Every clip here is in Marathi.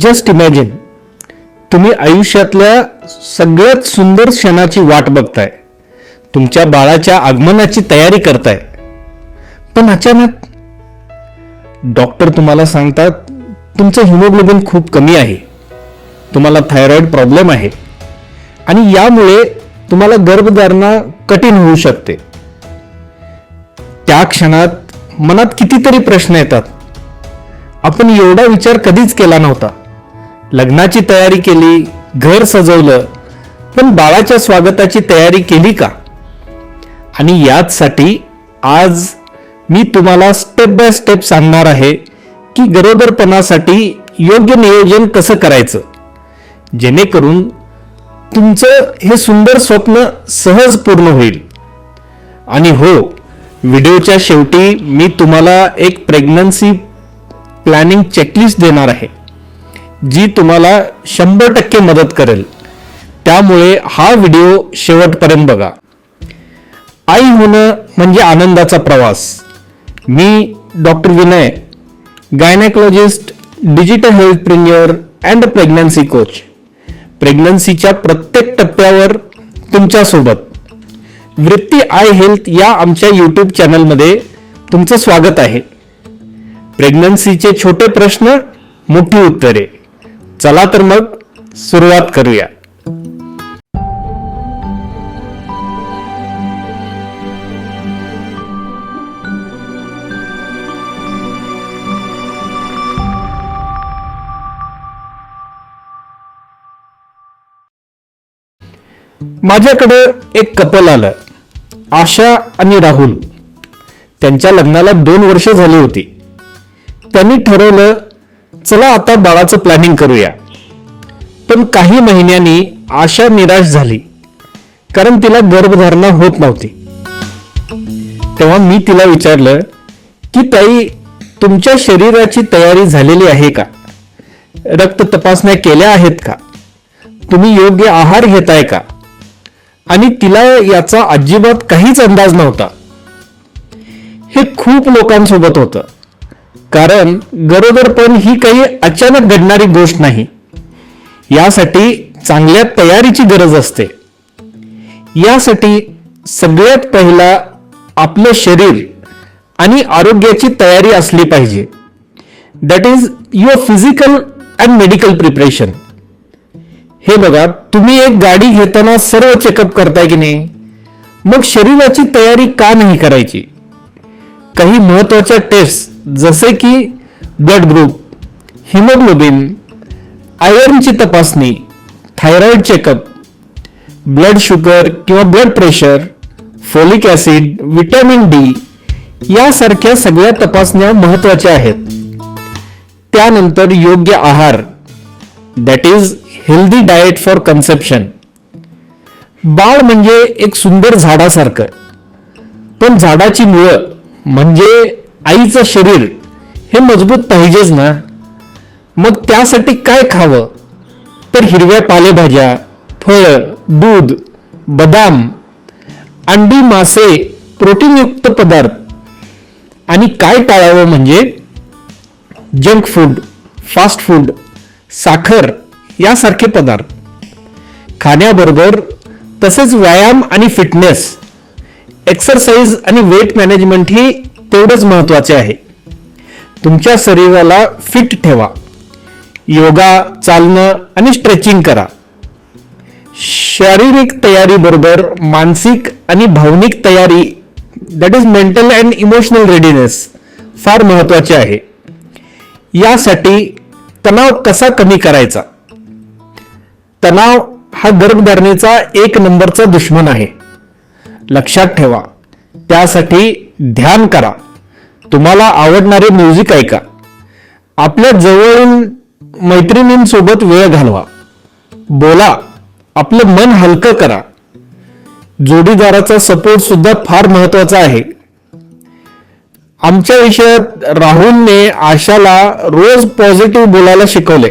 जस्ट इमॅजिन तुम्ही आयुष्यातल्या सगळ्यात सुंदर क्षणाची वाट बघताय. तुमच्या बाळाच्या आगमनाची तयारी करताय. पण अचानक डॉक्टर तुम्हाला सांगतात तुमचं हिमोग्लोबिन खूप कमी आहे. तुम्हाला थायरॉइड प्रॉब्लेम आहे. आणि यामुळे तुम्हाला गर्भधारणा कठीण होऊ शकते. त्या क्षणात मनात कितीतरी प्रश्न येतात. आपण एवढा विचार कधीच केला नव्हता. लग्नाची तयारी केली घर सजवलं पण बाळाच्या स्वागताची तयारी केली का? आणि याचसाठी आज मी तुम्हाला स्टेप बाय स्टेप सांगणार आहे की गरोदरपणासाठी योग्य नियोजन कसं करायचं? जेणेकरून तुमचं हे सुंदर स्वप्न सहज पूर्ण होईल. आणि हो व्हिडिओच्या शेवटी मी तुम्हाला एक प्रेग्नन्सी प्लॅनिंग चेकलिस्ट देणार आहे. जी तुम्हाला शंभर टक्के मदत करेल. त्यामुळे हा व्हिडिओ शेवटपर्यंत बघा. आई होणं म्हणजे आनंदाचा प्रवास. मी doctor Vinay gynaecologist digital healthpreneur and pregnancy coach प्रेग्नन्सीच्या प्रत्येक टप्प्यावर तुमच्यासोबत. वृत्ती आय हेल्थ या आमच्या यूट्यूब चॅनलमध्ये तुमचं स्वागत आहे. प्रेग्नन्सीचे छोटे प्रश्न मोठी उत्तरे. चला तर मग सुरुवात करूया. माझ्याकडे एक कपल आलं. आशा आणि राहुल. त्यांच्या लग्नाला दोन वर्ष झाली होती. त्यांनी ठरवलं चला आता बाळाचं प्लॅनिंग करूया. पण काही महिन्यांनी आशा निराश झाली. कारण तिला गर्भधारणा होत नव्हती. तेव्हा मी तिला विचारलं की ताई तुमच्या शरीराची तयारी झालेली आहे का? रक्त तपासण्या केल्या आहेत का? तुम्ही योग्य आहार घेताय का? आणि तिला याचा अजिबात काहीच अंदाज नव्हता. हे खूप लोकांसोबत होतं. कारण गरोदरपण ही काही अचानक घडणारी गोष्ट नाही. यासाठी चांगल्या तयारीची गरज असते. यासाठी सगळ्यात पहिला आपलं शरीर आणि आरोग्याची तयारी असली पाहिजे. That is your physical and medical preparation हे बघा तुम्ही एक गाडी घेताना सर्व चेकअप करताय की नाही? मग शरीराची तयारी का नाही करायची? काही महत्त्वाच्या टेस्ट जसे की ब्लड ग्रुप हिमोग्लोबिन आयर्नची तपासणी थायरॉइड चेकअप ब्लड शुगर किंवा blood pressure folic acid vitamin D यासारख्या सगळ्या तपासण्या महत्त्वाच्या आहेत. त्यानंतर योग्य आहार that is healthy diet for conception बाळ म्हणजे एक सुंदर झाडासारखं. पण झाडाची मुळं म्हणजे आईचं शरीर हे मजबूत पाहिजेच ना? मग त्यासाठी काय खावं? तर हिरव्या पालेभाज्या फळं दूध बदाम अंडी मासे प्रोटीनयुक्त पदार्थ. आणि काय टाळावं म्हणजे जंक फूड फास्ट फूड साखर यासारखे पदार्थ. खाण्याबरोबर तसेच व्यायाम आणि फिटनेस एक्सरसाइज आणि वेट मॅनेजमेंट ही तेवढंच महत्त्वाचे आहे. तुमच्या शरीराला फिट ठेवा. योगा चालणं आणि स्ट्रेचिंग करा. शारीरिक तयारीबरोबर मानसिक आणि भावनिक तयारी that is mental and emotional readiness फार महत्त्वाचे आहे. यासाठी तणाव कसा कमी करायचा? तणाव हा गर्भधारणेचा एक नंबरचा दुश्मन आहे. लक्षात ठेवा. त्यासाठी ध्यान करा. तुम्हाला आवडणारे म्युझिक ऐका. आपल्या जवळून मैत्रिणींसोबत वेळ घालवा. बोला आपलं मन हलकं करा. जोडीदाराचा सपोर्ट सुद्धा फार महत्त्वाचा आहे. आमच्या विषयात राहुलने आशाला रोज पॉझिटिव्ह बोलायला शिकवले.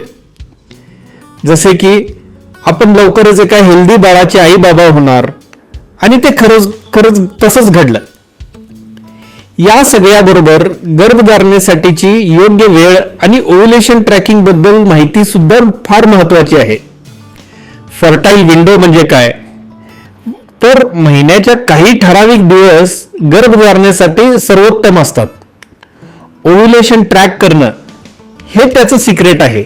जसे की आपण लवकरच एका हेल्दी बाळाचे आई बाबा होणार. आणि ते खरंच खरंच तसंच घडलं. या सगळ्याबरोबर गर्भधारणेसाठीची योग्य वेळ आणि ओव्युलेशन ट्रॅकिंगबद्दल माहिती सुद्धा फार महत्वाची आहे. फर्टाईल विंडो म्हणजे काय? तर महिन्याच्या काही ठराविक दिवस गर्भधारणेसाठी सर्वोत्तम असतात. ओव्युलेशन ट्रॅक करणं हे त्याचं सिक्रेट आहे.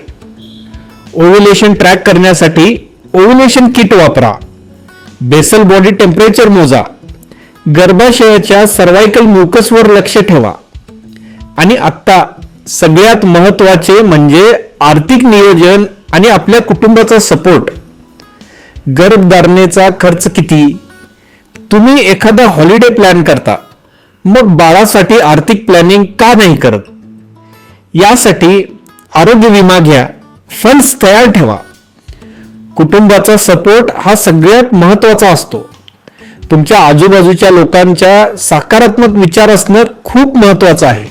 ओव्युलेशन ट्रॅक करण्यासाठी ओव्युलेशन किट वापरा. बेसल बॉडी टेम्परेचर मोजा. गर्भाशयाच्या सर्वायकल म्युकसवर लक्ष ठेवा. आणि आत्ता सगळ्यात महत्त्वाचे म्हणजे आर्थिक नियोजन आणि आपल्या कुटुंबाचा सपोर्ट. गर्भधारणेचा खर्च किती? तुम्ही एखादा हॉलिडे प्लॅन करता. मग बाळासाठी आर्थिक प्लॅनिंग का नाही करत? यासाठी आरोग्य विमा घ्या. फंड्स तयार ठेवा. कुटुंबाचा सपोर्ट हा सगळ्यात महत्त्वाचा असतो. तुमच्या आजूबाजूच्या लोकांच्या सकारात्मक विचार असणं खूप महत्वाचं आहे.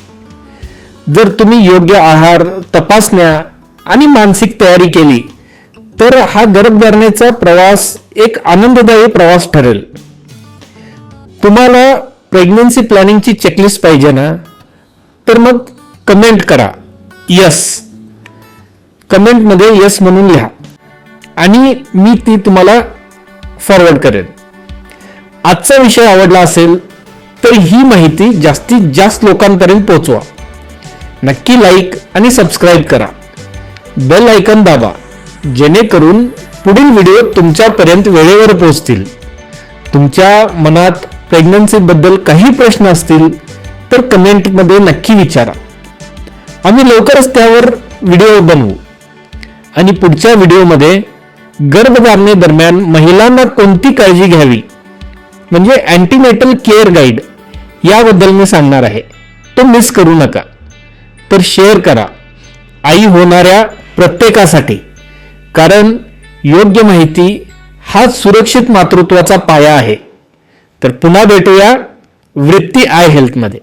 जर तुम्ही योग्य आहार तपासण्या आणि मानसिक तयारी केली तर हा गर्भधारणेचा प्रवास एक आनंददायी प्रवास ठरेल. तुम्हाला प्रेग्नन्सी प्लॅनिंगची चेकलिस्ट पाहिजे ना? तर मग कमेंट करा. यस कमेंटमध्ये यस म्हणून लिहा. आणि मी ती तुम्हाला फॉरवर्ड करेन. आजचा विषय आवडला असेल तर ही माहिती जास्तीत जास्त लोकांपर्यंत पोहोचवा. नक्की लाईक आणि सबस्क्राईब करा. बेल आयकन दाबा जेणेकरून पुढील व्हिडिओ तुमच्यापर्यंत वेळेवर पोहोचतील. तुमच्या मनात प्रेग्नन्सीबद्दल काही प्रश्न असतील तर कमेंटमध्ये नक्की विचारा. आम्ही लवकरच त्यावर व्हिडिओ बनवू. आणि पुढच्या व्हिडिओमध्ये गर्भधारणेदरम्यान महिलांना कोणती काळजी घ्यावी? म्हणजे अँटीनेटल केअर गाईड याबद्दल मी सांगणार आहे. तो मिस करू नका. तर शेअर करा. आई होणाऱ्या प्रत्येकासाठी. कारण योग्य माहिती हा सुरक्षित मातृत्वाचा पाया आहे. तर पुन्हा भेटूया वृत्ती आय हेल्थमध्ये